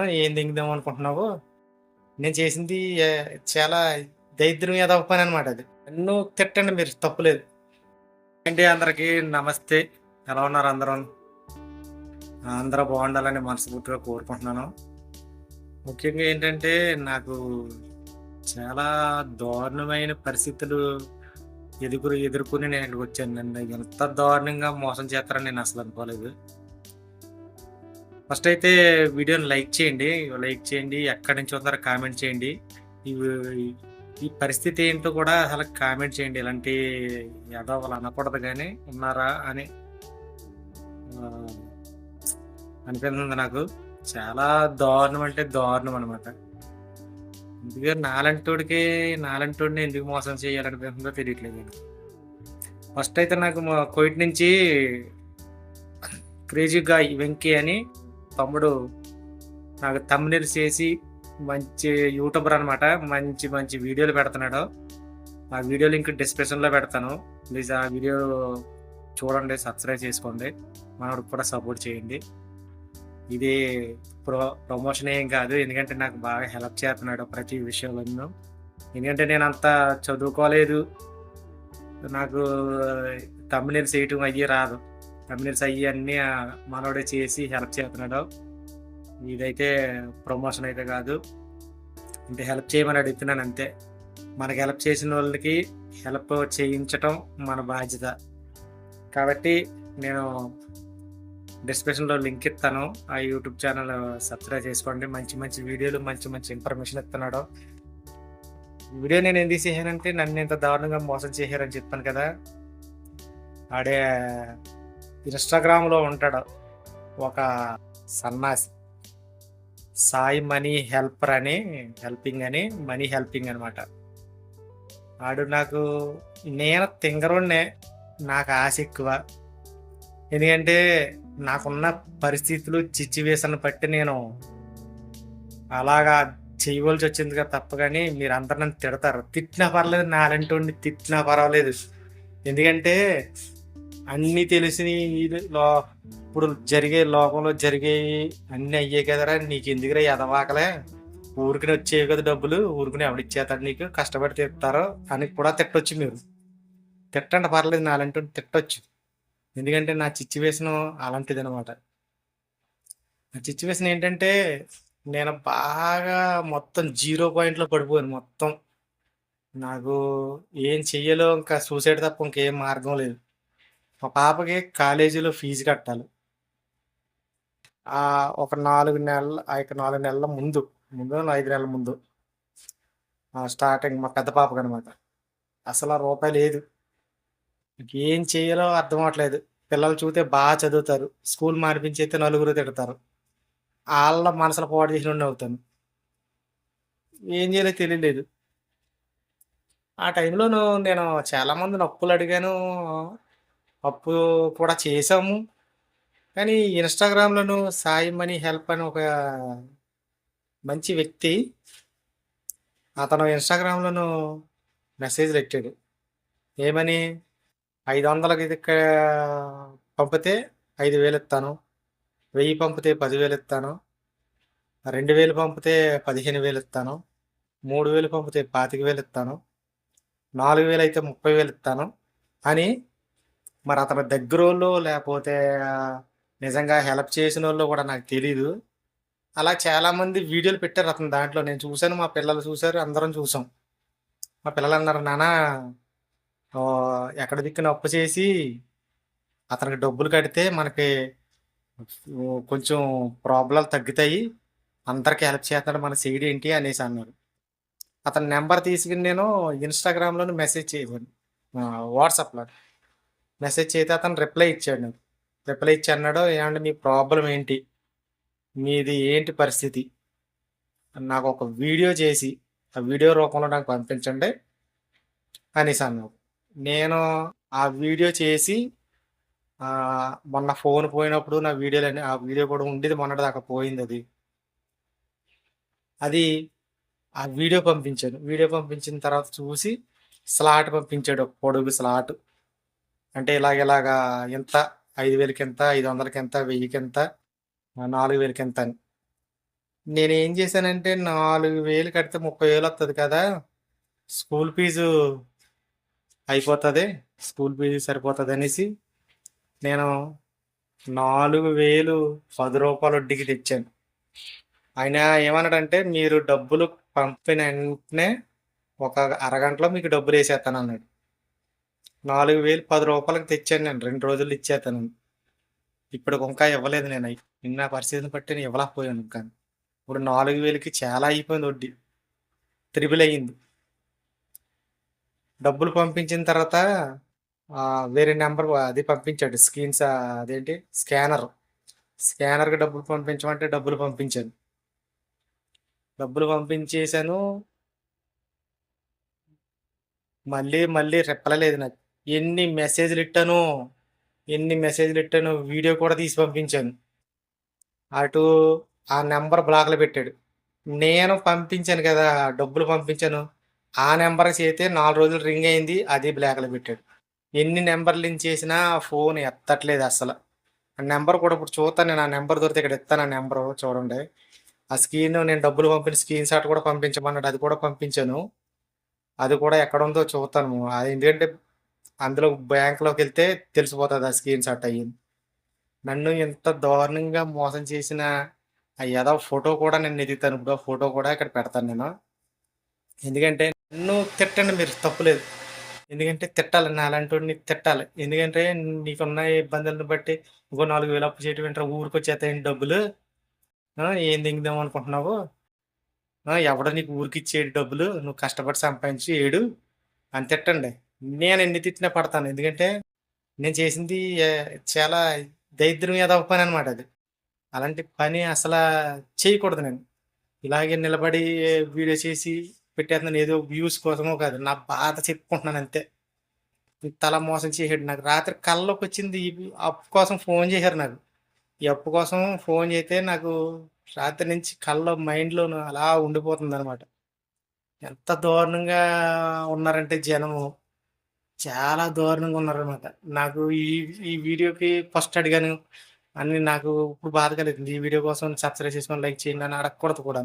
ఏం దింగుదాం అనుకుంటున్నావు? నేను చేసింది చాలా దరిద్రం పని అనమాట అది. నన్ను తిట్టండి మీరు తప్పులేదు. అండి అందరికీ నమస్తే. ఎలా ఉన్నారు అందరం అందరూ బాగుండాలని మనస్ఫూర్తిగా కోరుకుంటున్నాను. ముఖ్యంగా ఏంటంటే నాకు చాలా దారుణమైన పరిస్థితులు ఎదుగురు ఎదుర్కొని నేను ఇక్కడికొచ్చాను. నన్ను ఎంత దారుణంగా మోసం చేస్తారని నేను అసలు అనుకోలేదు. ఫస్ట్ అయితే వీడియోని లైక్ చేయండి. లైక్ చేయండి. ఎక్కడి నుంచి చూస్తున్నారో కామెంట్ చేయండి. ఇవి ఈ పరిస్థితి ఏంటో కూడా అసలు కామెంట్ చేయండి. ఇలాంటి ఎదవలు అనకూడదు కానీ ఉన్నారా అని అనిపిస్తుంది నాకు. చాలా దారుణం అంటే దారుణం అనమాట. ఎందుకంటే నాలంటోడికి నాలంటోడిని ఎందుకు మోసం చేయాలనిపిస్తుందో తెలియట్లేదు. ఫస్ట్ అయితే నాకు మా కోయిట్ నుంచి క్రేజీ గాయ్ వెంకీ అని తమ్ముడు నాకు థంబ్‌నెయిల్స్ చేసి మంచి యూట్యూబర్ అనమాట. మంచి మంచి వీడియోలు పెడుతున్నాడు. ఆ వీడియో లింక్ డిస్క్రిప్షన్‌లో పెడతాను. ప్లీజ్ ఆ వీడియో చూడండి. సబ్స్క్రైబ్ చేసుకోండి. మనకు కూడా సపోర్ట్ చేయండి. ఇది ప్రో ప్రమోషన్ ఏం కాదు. ఎందుకంటే నాకు బాగా హెల్ప్ చేస్తున్నాడు ప్రతి విషయంలోను. ఎందుకంటే నేను అంత చదువుకోలేదు. నాకు తమిళ చేయటం అయ్యి రాదు. థంబ్‌నెయిల్స్ అయ్యి అన్నీ మనోడే చేసి హెల్ప్ చేస్తున్నాడు. ఇదైతే ప్రమోషన్ అయితే కాదు. అంటే హెల్ప్ చేయమని అడుగుతున్నాను అంతే. మనకి హెల్ప్ చేసిన వాళ్ళకి హెల్ప్ చేయించటం మన బాధ్యత. కాబట్టి నేను డిస్క్రిప్షన్‌లో లింక్ ఇస్తాను. ఆ యూట్యూబ్ ఛానల్ సబ్స్క్రైబ్ చేసుకోండి. మంచి మంచి వీడియోలు మంచి మంచి ఇన్ఫర్మేషన్ ఇస్తున్నాడు. వీడియో నేను ఎందుకు తీసేసానంటే నన్ను ఇంత దారుణంగా మోసం చేశారని చెప్పాను కదా! ఆడే ఇన్‌స్టాగ్రామ్‌లో ఉంటాడు. ఒక సన్నాసి. సాయి మనీ హెల్పర్ అని హెల్పింగ్ అని మనీ హెల్పింగ్ అనమాట. ఆడు నాకు నేను తింగరుణ్ణే నాకు ఆశ ఎక్కువ. ఎందుకంటే నాకున్న పరిస్థితులు సిచ్యువేషన్ బట్టి నేను అలాగా చేయవలసి వచ్చిందిగా తప్ప మీరు అందరు నన్ను తిడతారు. తిట్టినా పర్లేదు ఉండి తిట్టినా పర్వాలేదు. ఎందుకంటే అన్నీ తెలిసినయి లో ఇప్పుడు జరిగే లోకంలో జరిగేవి అన్నీ అయ్యాయి కదరా! నీకెందుకురా ఎదవాకలే. ఊరికి వచ్చేవి కదా డబ్బులు. ఊరికనే ఎవడిచ్చేస్తాడు నీకు కష్టపడి తిప్పుతారో అని కూడా తిట్టొచ్చు మీరు. తిట్టండి పర్లేదు నాలాంటోడిని తిట్టొచ్చు. ఎందుకంటే నా సిచువేషన్ అలాంటిది అనమాట నా సిట్యుయేషన్ ఏంటంటే నేను బాగా మొత్తం జీరో పాయింట్‌లో పడిపోయాను మొత్తం. నాకు ఏం చెయ్యాలో ఇంకా సూసైడ్ తప్ప ఇంకేం మార్గం లేదు. మా పాపకి కాలేజీలో ఫీజు కట్టాలి. ఒక నాలుగు నెలల ఆ యొక్క నాలుగు నెలల ముందు, ముందు ఐదు నెలల ముందు. స్టార్టింగ్ మా పెద్ద పాపకనమాట. అసల రూపాయి లేదు. ఏం చేయాలో అర్థం అవ్వట్లేదు. పిల్లలు చూస్తే బాగా చదువుతారు. స్కూల్ మార్పించైతే నలుగురు తిడతారు. వాళ్ళ మనసులు పోటీ చేసిన అవుతాను. ఏం చేయాలో తెలియలేదు. ఆ టైంలోను నేను చాలా మందిని అప్పులు అడిగాను. అప్పు కూడా చేసాము కానీ ఇన్‌స్టాగ్రామ్‌లోను సాయి మనీ హెల్ప్ అని ఒక మంచి వ్యక్తి అతను ఇన్‌స్టాగ్రామ్‌లోను మెసేజ్‌లు పెట్టాడు. ఏమని? ఐదు వందలకి పంపితే ఐదు వేలు ఇస్తాను. వెయ్యి పంపితే పదివేలు ఇస్తాను. రెండు వేలు పంపితే పదిహేను వేలు ఇస్తాను. మూడు వేలు పంపితే పాతిక వేలు ఇస్తాను. నాలుగు వేలు అయితే ముప్పై వేలు ఇస్తాను అని మరి అతని దగ్గరోళ్ళు లేకపోతే నిజంగా హెల్ప్ చేసిన వాళ్ళు కూడా నాకు తెలీదు. అలా చాలామంది వీడియోలు పెట్టారు అతని దాంట్లో. నేను చూశాను మా పిల్లలు చూశారు అందరం చూసాం. మా పిల్లలన్నారు, "నాన్న ఎక్కడ దిక్కున అప్పు చేసి అతనికి డబ్బులు కడితే మనకి కొంచెం ప్రాబ్లం తగ్గుతాయి. అందరికి హెల్ప్ చేస్తున్నాడు మన సైడేంటి" అనేసి అన్నారు. అతని నెంబర్ తీసుకుని నేను ఇన్స్టాగ్రామ్లో మెసేజ్ చేయను వాట్సాప్‌లో. మెసేజ్ చేస్తే అతను రిప్లై ఇచ్చాడు నాకు. రిప్లై ఇచ్చి అన్నాడు, ఏమంటే మీ ప్రాబ్లం ఏంటి? మీది ఏంటి పరిస్థితి? నాకు ఒక వీడియో చేసి ఆ వీడియో రూపంలో నాకు పంపించండి" అనేసి అన్నాడు. నేను ఆ వీడియో చేసి మొన్న ఫోన్ పోయినప్పుడు నా వీడియోలన్నీ ఆ వీడియో కూడా ఉండేది మొన్నటిదాకా పోయింది అది ఆ వీడియో పంపించాను. వీడియో పంపించిన తర్వాత చూసి స్లాట్ పంపించాడు. ఒక పొడుగు స్లాట్. అంటే ఇలాగ ఇలాగా ఎంత? ఐదు వేలకి ఎంత ఐదు వందలకి ఎంత వెయ్యికి ఎంత నాలుగు వేలకి ఎంత అని. నేను ఏం చేశానంటే నాలుగు వేలు కడితే ముప్పై వేలు వస్తుంది కదా. స్కూల్ ఫీజు అయిపోతుంది. స్కూల్ ఫీజు సరిపోతుంది అనేసి నేను నాలుగు వేలు పది రూపాయలు వడ్డీకి తెచ్చాను. ఆయన ఏమన్నాడంటే మీరు డబ్బులు పంపిన వెంటనే ఒక అరగంటలో మీకు డబ్బులు వేసేస్తాను అన్నాడు నాలుగు వేలు పది రూపాయలకు తెచ్చాను నేను. 2 రోజుల్లో ఇచ్చేత్తానని. ఇప్పటికి ఇంకా ఇవ్వలేదు నేను నా పరిస్థితిని బట్టి నేను ఇవ్వలేకపోయాను ఇంకా. ఇప్పుడు 4000కి చాలా అయిపోయింది వడ్డీ. త్రిబుల్ అయ్యింది. డబ్బులు పంపించిన తర్వాత వేరే నెంబర్ అది పంపించాడు. స్క్రీన్స్ అదేంటి స్కానర్. స్కానర్‌కి డబ్బులు పంపించమంటే డబ్బులు పంపించాను. డబ్బులు పంపించేసాను. మళ్ళీ, మళ్ళీ రిప్లై లేదు నాకు. ఎన్ని మెసేజ్లు ఇట్టాను ఎన్ని మెసేజ్లు ఇట్టాను వీడియో కూడా తీసి పంపించాను. అటు ఆ నెంబర్ బ్లాక్‌లో పెట్టాడు. నేను పంపించాను కదా! డబ్బులు పంపించాను. ఆ నెంబర్ చేరితే 4 రోజులు రింగ్ అయింది. అది బ్లాక్‌లో పెట్టాడు. ఎన్ని నెంబర్లు చేసినా ఫోన్ ఎత్తట్లేదు అసలు ఆ నెంబర్ కూడా ఇప్పుడు చూస్తాను నేను. ఆ నెంబర్ దొరికితే ఇక్కడ ఎత్తాను ఆ నెంబర్ చూడండి. ఆ స్క్రీన్ నేను డబ్బులు పంపిన స్క్రీన్ షాట్ కూడా పంపించమన్నాడు. అది కూడా పంపించాను. అది కూడా ఎక్కడ ఉందో చూస్తాను. అది ఎందుకంటే అందులో బ్యాంక్‌లోకెళ్తే తెలిసిపోతుంది ఆ స్క్రీన్ షాట్ అయ్యింది. నన్ను ఇంత దారుణంగా మోసం చేసిన ఆ ఎదవ ఫోటో కూడా నేను ఎదుగుతాను ఇప్పుడు ఆ ఫోటో కూడా ఇక్కడ పెడతాను నేను. ఎందుకంటే నన్ను తిట్టండి మీరు తప్పులేదు. ఎందుకంటే తిట్టాలి. నా అలాంటి తిట్టాలి. ఎందుకంటే నీకున్న ఇబ్బందులను బట్టి ఇంకో 4000 అప్పు చేయటం ఊరికి ఊరికొచ్చేత్తాయేంటి డబ్బులు? ఏం దింగుదాం అనుకుంటున్నావు? ఎవడో నీకు ఊరికిచ్చేడు డబ్బులు. నువ్వు కష్టపడి సంపాదించి ఏడు అని తిట్టండి. నేను ఎన్ని తిట్టినా పడతాను. ఎందుకంటే నేను చేసింది చాలా దరిద్రం పని అనమాట అది. అలాంటి పని అసలు చేయకూడదు నేను. ఇలాగే నిలబడి వీడియో చేసి పెట్టేస్తున్నాను ఏదో వ్యూస్ కోసమో కాదు. నా బాధ చెప్పుకుంటున్నాను అంతే. తల మోసం చేసాడు. నాకు రాత్రి కళ్ళకి వచ్చింది అప్పు కోసం ఫోన్ చేశారు నాకు. ఈ అప్పు కోసం ఫోన్ చేస్తే నాకు రాత్రి నుంచి కళ్ళ మైండ్లో అలా ఉండిపోతుందనమాట. ఎంత దారుణంగా ఉన్నారంటే జనము. చాలా దారుణంగా ఉన్నారనమాట. నాకు ఈ ఈ వీడియోకి ఫస్ట్ అడిగాను. అని నాకు ఇప్పుడు బాధ కలిగింది. ఈ వీడియో కోసం సబ్స్క్రైబ్ చేసుకొని లైక్ చేయండి అని అడగకూడదు కూడా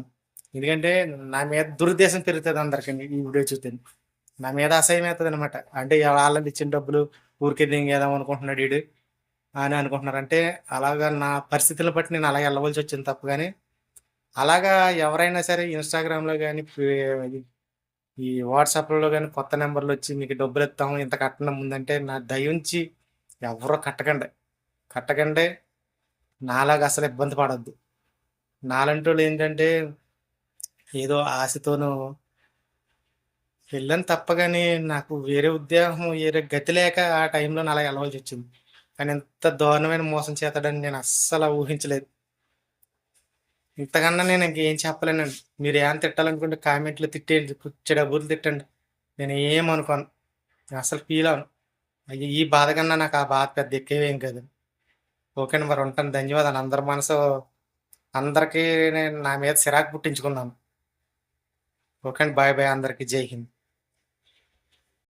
ఎందుకంటే నా మీద దురుద్దేశం పెరుగుతుంది అందరికిని ఈ వీడియో చూస్తే నా మీద అసహ్యం అవుతుంది అనమాట అంటే వాళ్ళని ఇచ్చిన డబ్బులు ఊరికే దింగేద్దాం అనుకుంటున్నాడు వీడు అని అనుకుంటున్నారు. అంటే అలాగా నా పరిస్థితులను బట్టి నేను అలాగే వచ్చింది తప్పు కానీ అలాగా ఎవరైనా సరే ఇన్‌స్టాగ్రామ్‌లో కానీ ఈ వాట్సాప్‌లలో కానీ కొత్త నెంబర్లు వచ్చి మీకు డబ్బులిత్తాం ఇంత కట్టడం ముందంటే నా దయ ఎవరో ఎవ్వరు కట్టకండి. కట్టకండి. నాలాగా అసలు ఇబ్బంది పడద్దు నాలంటోళ్ళు ఏంటంటే ఏదో ఆశతోనూ వెళ్ళాను తప్ప కానీ నాకు వేరే ఉద్యోగం వేరే గతి లేక ఆ టైంలో అలా వచ్చింది కానీ ఇంత దారుణమైన మోసం చేస్తాడని నేను అస్సలు ఊహించలేదు. ఇంతకన్నా నేను ఇంకేం చెప్పలేనండి. మీరేమన్నా తిట్టాలనుకుంటే కామెంట్లు తిట్టేయండి. పిచ్చడబూతులు తిట్టండి. నేనేమనుకోను. నేను అసలు ఫీల్ అవను అయ్యో! ఈ బాధ కన్నా నాకు ఆ బాధ పెద్ద ఎక్కువేం కాదు. ఓకే అండి. మరి ఉంటాను. ధన్యవాదాలు. అందరి మనసు అందరికీ నేను నా మీద సిరాకు పుట్టించుకున్నాను. ఓకే అండి. బాయ్ బాయ్ అందరికీ జై హింద్.